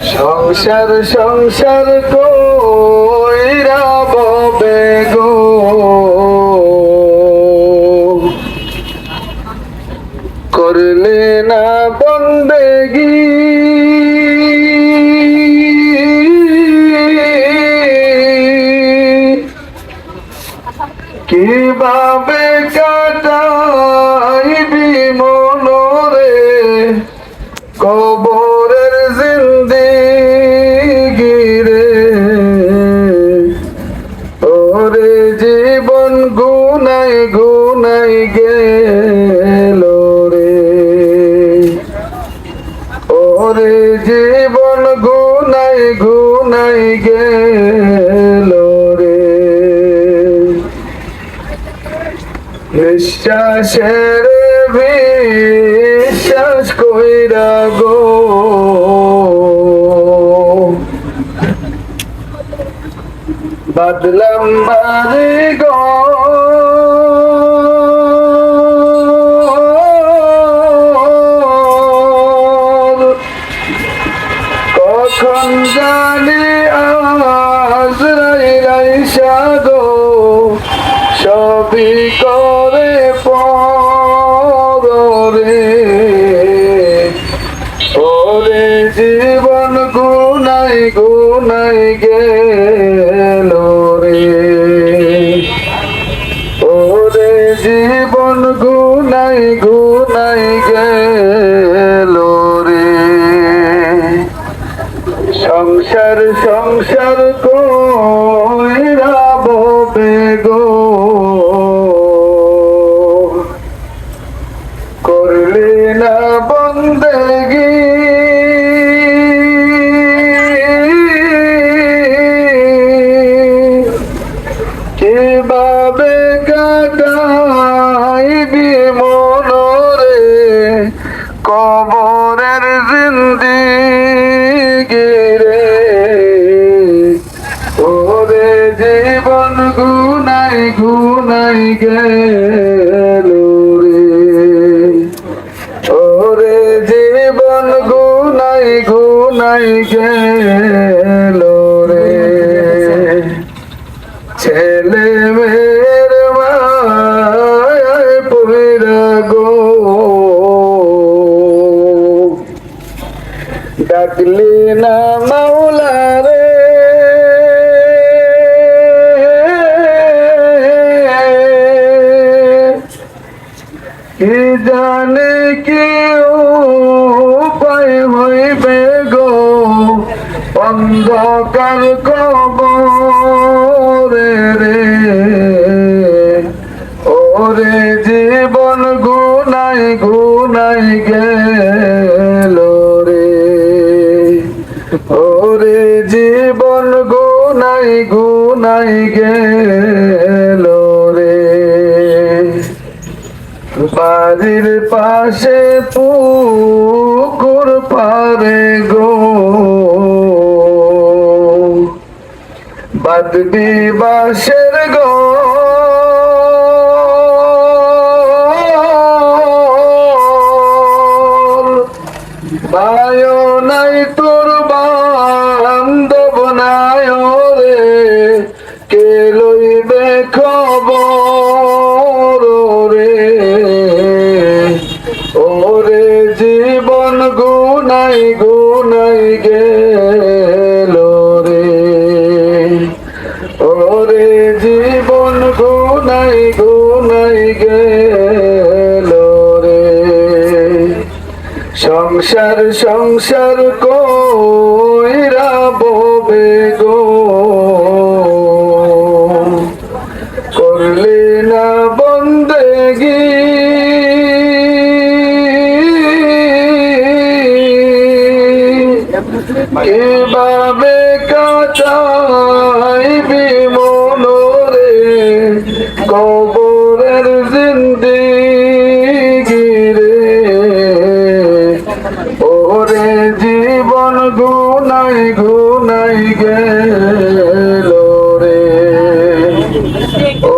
সংসার সংসার কইরা ববে গো। করলে না বন্দেগি কীভাবে কাটাইবি মনরে? কবরের জিন্দিগি রে ওরে জীবন গুনাই গুনাই গেল রে। ওরে জীবন গুনাই গুনাই গেল রে। নিঃশ্বাসের বিশ্বাস কইরা গো বাদলাম বাড়ি গো। কখন জানি আজ রাই রাই সাগো, সবই করে পরে ওরে জীবন গুনাই গুনাই গেল সংসার সংসার কইরা ববে গুনাই গেল রে। ওরে জীবন গুনাই গুনাই গেল রে। ছেলে মেয়ের মায় পইরা গো। ডাকলি না মাওলা রে জানে কি উপায় হইবে গো। অন্ধকার কবরে রে। ওরে জীবন গুনাই গুনাই গেল রে। ওরে জীবন গুনাই গুনাই গেল বাড়ির পাশে পুকুর পারে গো। বাদবি বাসের গো। বায়ো নাই তোর ওরে জীবন গুনাই গুনাই গেল রে। সংসার সংসার কইরা ববে গো। করলি না বন্দেগি। কীভাবে stick.